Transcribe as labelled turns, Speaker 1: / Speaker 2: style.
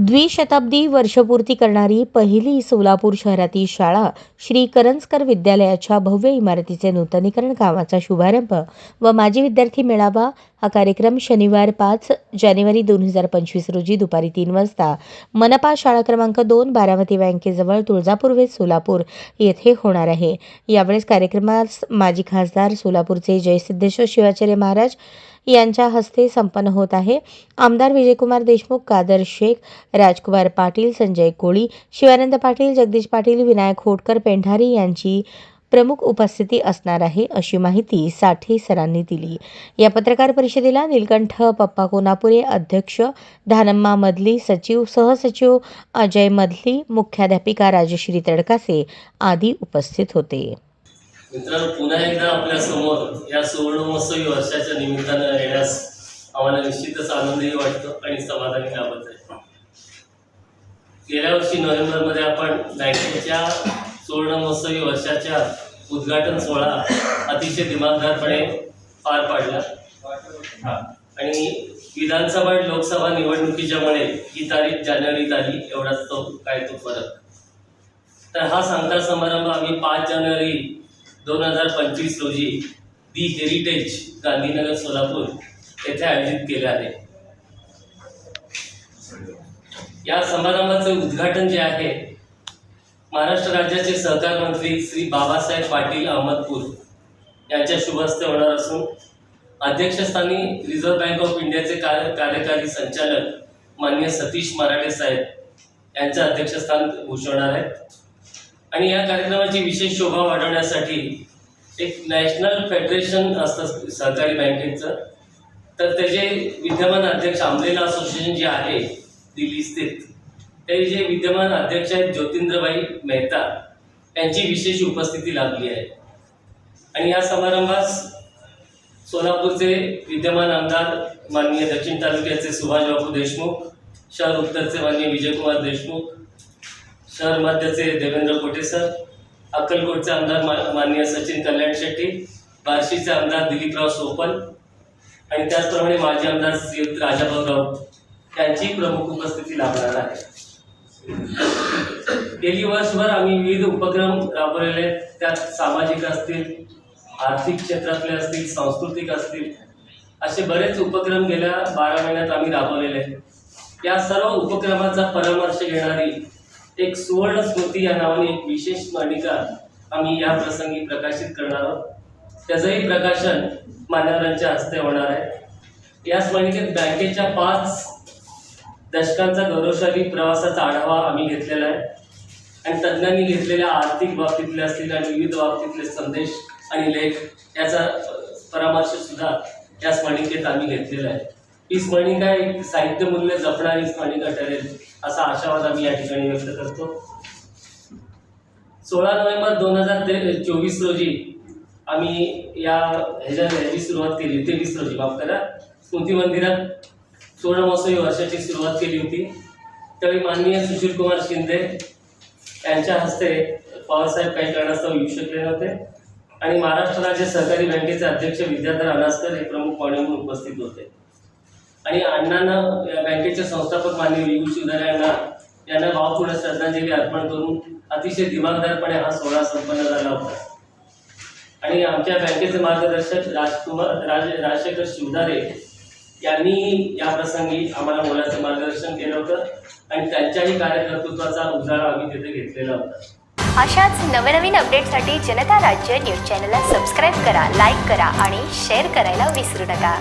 Speaker 1: द्विशताब्दी वर्षपूर्ती करणारी पहिली सोलापूर शहरातील शाळा श्री करंजकर विद्यालयाच्या भव्य इमारतीचे नूतनीकरण कामाचा शुभारंभ व माजी विद्यार्थी मेळावा हा कार्यक्रम शनिवार पाच जानेवारी दोन हजार पंचवीस रोजी दुपारी तीन वाजता. मनपा शाळा क्रमांक दोन बारामती बँकेजवळ तुळजापूरवेत सोलापूर येथे होणार आहे. यावेळेस कार्यक्रमास माजी खासदार सोलापूरचे जयसिद्धेश्वर शिवाचार्य महाराज यांच्या हस्ते संपन्न होत आहे. आमदार विजयकुमार देशमुख कादर शेख राजकुमार पाटील संजय कोळी शिवानंद पाटील जगदीश पाटील विनायक होटकर पेंढारी यांची प्रमुख उपस्थिती असणार आहे अशी माहिती साठे सरांनी दिली. या पत्रकार परिषदेला निलकंठ पप्पा कोनापुरे अध्यक्ष धानम्मा मधली सचिव सहसचिव अजय मधली मुख्याध्यापिका राजश्री तडकासे आदी उपस्थित होते.
Speaker 2: मित्रांनो पुन्हा एकदा आपल्यासमोर या सुवर्णमहोत्सवी वर्षाच्या निमित्तानं येण्यास आम्हाला निश्चितच आनंदही वाटतो आणि समाधानी लाभत आहे. गेल्या वर्षी नोव्हेंबरमध्ये आपण बँकेच्या सुवर्णमहोत्सवी वर्षाच्या उद्घाटन सोहळा अतिशय दिमागदारपणे पार पाडला. आणि विधानसभा आणि लोकसभा निवडणुकीच्यामुळे ही तारीख जानेवारीत आली एवढाच तो काय तो फरक. तर हा सांगता समारंभ आम्ही पाच जानेवारी दोन हजार पंचवीस रोजी दी हेरिटेज गांधीनगर सोलापूर येथे आयोजित केले आहे. या समारंभाचे उद्घाटन जे आहे महाराष्ट्र राज्याचे सहकार मंत्री श्री बाबासाहेब पाटील अहमदपूर यांच्या शुभ हस्ते होणार असून अध्यक्षस्थानी रिझर्व्ह बँक ऑफ इंडियाचे कार्य कार्यकारी संचालक माननीय सतीश मराठे साहेब यांचं अध्यक्षस्थान भूषवणार आहेत. आणि या कार्यक्रमाची विशेष शोभा वाढवण्यासाठी एक नॅशनल फेडरेशन असतं सहकारी बँकेचं. तर त्याचे विद्यमान अध्यक्ष आंबलेला असोसिएशन जे आहे दिल्ली स्थित. हे जे विद्यमान अध्यक्ष आहेत ज्योतिंद्रबाई मेहता यांची विशेष उपस्थिती लाभली आहे. आणि या समारंभास सोलापूरचे विद्यमान आमदार माननीय दक्षिण तालुक्याचे सुभाषबाबू देशमुख शहर उत्तरचे माननीय विजयकुमार देशमुख शहर मध्यचे देवेंद्र कोटे सर अक्कलकोटचे आमदार मा माननीय सचिन कल्याण शेट्टी बार्शीचे आमदार दिलीपराव सोपल आणि त्याचप्रमाणे माजी आमदार श्रीयुत राजाभाऊराव यांची प्रमुख उपस्थिती लाभणार आहे. गेली वर्षभर आम्ही विविध उपक्रम राबवलेले आहेत. त्यात सामाजिक असतील आर्थिक क्षेत्रातले असतील सांस्कृतिक असतील असे बरेच उपक्रम गेल्या बारा महिन्यात आम्ही राबवलेले आहेत. या सर्व उपक्रमाचा परामर्श घेणारी एक सुवर्ण स्मृती या नावाने एक विशेष मालिका आम्ही या प्रसंगी प्रकाशित करणार आहोत. त्याचंही प्रकाशन मान्यवरांच्या हस्ते होणार आहे. याच मालिकेत बँकेच्या पाच दशकांचा गौरवशाली प्रवासाचा आढावा आम्ही घेतलेला आहे. आणि तज्ज्ञांनी घेतलेल्या आर्थिक बाबतीतले असतील आणि विविध बाबतीतले संदेश आणि लेख याचा परामर्श सुद्धा या स्मरणिकेत आम्ही घेतलेला आहे. ही स्मरणिका एक साहित्य मूल्य जपणारी स्मरणिका ठरेल असा आशावाद आम्ही या ठिकाणी व्यक्त करतो. सोळा नोव्हेंबर दोन हजार ते चोवीस रोजी आम्ही या ह्याच्या ह्याची सुरुवात केली. तेवीस रोजी माफ करा. स्मृती मंदिरात सुवर्ण महोत्सवी वर्षाची सुरुवात केली होती. त्यावेळी माननीय सुशील कुमार शिंदे यांच्या हस्ते पवारसाहेब काही कारणास्तव येऊ शकले नव्हते. आणि महाराष्ट्र राज्य सहकारी बँकेचे अध्यक्ष विद्याधर अनास्कर हे प्रमुख पाहुणे म्हणून उपस्थित होते. आणि अण्णांना बँकेचे संस्थापक माननीय यू शिवधारे यांना यांना भावपूर्ण श्रद्धांजली अर्पण करून अतिशय दिमागदारपणे हा सोहळा संपन्न झाला होता. आणि आमच्या बँकेचे मार्गदर्शक राजकुमार राज राजशेखर शिवधारे त्यांनी या प्रसंगी आम्हाला मुलाचं मार्गदर्शन केलं होतं आणि त्यांच्याही कार्यकर्तृत्वाचा उजाळा आम्ही तिथे घेतलेला होता.
Speaker 3: अशाच नवनवीन अपडेटसाठी जनता राज्य न्यूज चॅनलला सबस्क्राईब करा लाईक करा आणि शेअर करायला विसरू नका.